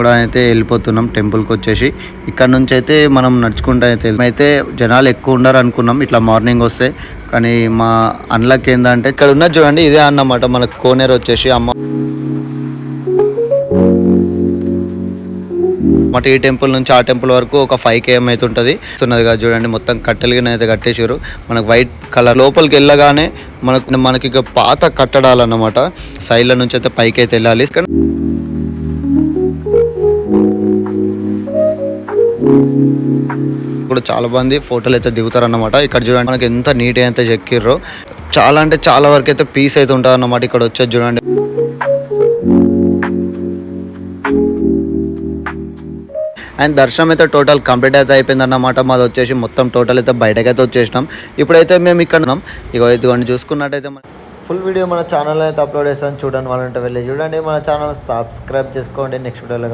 కూడా అయితే వెళ్ళిపోతున్నాం. టెంపుల్కి వచ్చేసి. ఇక్కడ నుంచి అయితే మనం నడుచుకుంటూ అయితే అయితే జనాలు ఎక్కువ ఉండరు అనుకున్నాం ఇట్లా మార్నింగ్ వస్తే. కానీ మా అన్లక్ ఏంటంటే ఇక్కడ ఉన్నది చూడండి ఇదే అన్నమాట. మనకు కోనేరు వచ్చేసి అమ్మ. అన్నమాట ఈ టెంపుల్ నుంచి ఆ టెంపుల్ వరకు ఒక ఫైవ్ కేఎం అయితే ఉంటుంది. ఉన్నది కదా చూడండి మొత్తం కట్టెలుగా అయితే కట్టేసారు మనకు వైట్ కలర్ లోపలికి వెళ్ళగానే మనకు మనకి ఇక పాత కట్టడాలన్నమాట సైడ్ల నుంచి అయితే పైకి అయితే వెళ్ళాలి. ఇప్పుడు చాలా మంది ఫోటోలు అయితే దిగుతారు అన్నమాట ఇక్కడ చూడండి మనకి ఎంత నీట్ అయితే చెక్కిర్రో. చాలా అంటే చాలా వరకు అయితే పీస్ అయితే ఉంటారు అన్నమాట ఇక్కడ వచ్చేది చూడండి. అండ్ దర్శనం అయితే టోటల్ కంప్లీట్ అయితే అయిపోయింది అన్నమాట మాది వచ్చేసి మొత్తం టోటల్ అయితే బయటకైతే వచ్చేసినాం. ఇప్పుడైతే మేము ఇక్కడ ఉన్నాం. ఇదిగోండి చూసుకున్నట్టయితే ఫుల్ వీడియో మన ఛానల్ అయితే అప్లోడ్ చేస్తాను. చూడండి వాళ్ళంటే వెళ్ళి చూడండి. మన ఛానల్ సబ్స్క్రైబ్ చేసుకోండి. నెక్స్ట్ వీడియోలో